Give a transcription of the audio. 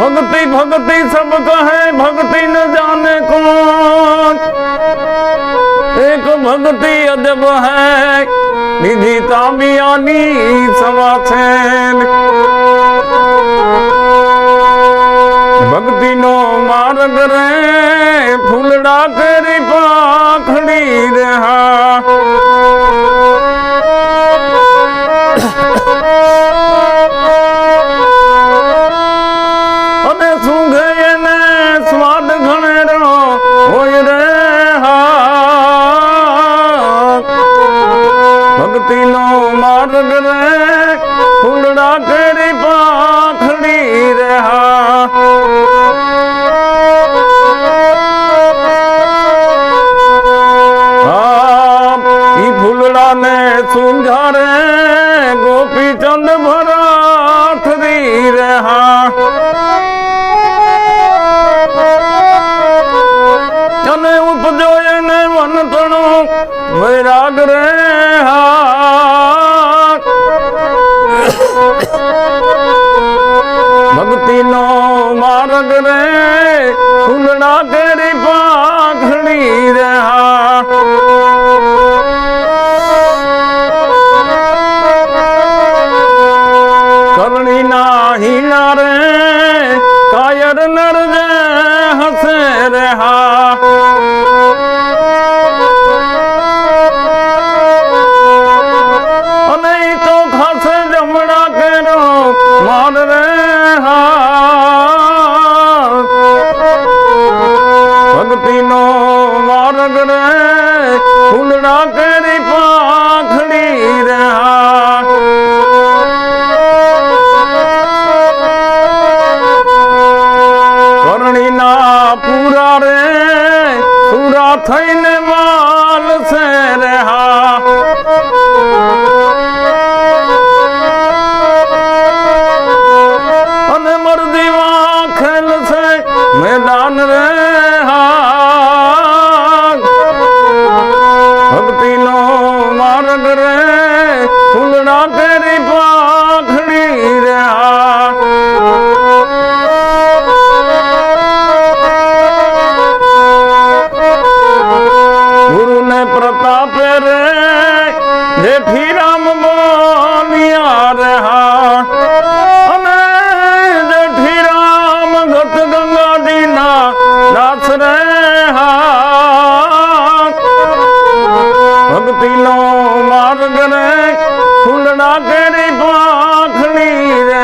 भक्ति भक्ति सब कहे भक्ति न जाने कौन एक भक्ति अदब है निधि ताबियानी सवा નો માર્ગ રે ફૂલડા કરી પાખડી રહા ઈ ફૂલડા ને સુંજારે ગોપીચંદ ભરાથ રી રહા અને ઉપજો એને વનતણો વૈરાગ રે માર્ગ રે ફૂલડા કેરી પાખડી રહ્યા. કરણી ના હીણા રે થઈને માલ છે રે હા અને મરદી વાખેલ છે મેદાન રે હા ભક્તિ નો માર્ગ રે ફૂલડા કરી પાખડી જેઠી રામ બોલિયા રે હા અને જેઠી રામ ઘટ ગંગાજી ના નાથ રે હા ભક્તિ નો માર્ગ રે ફૂલડા કરી પાખડી રે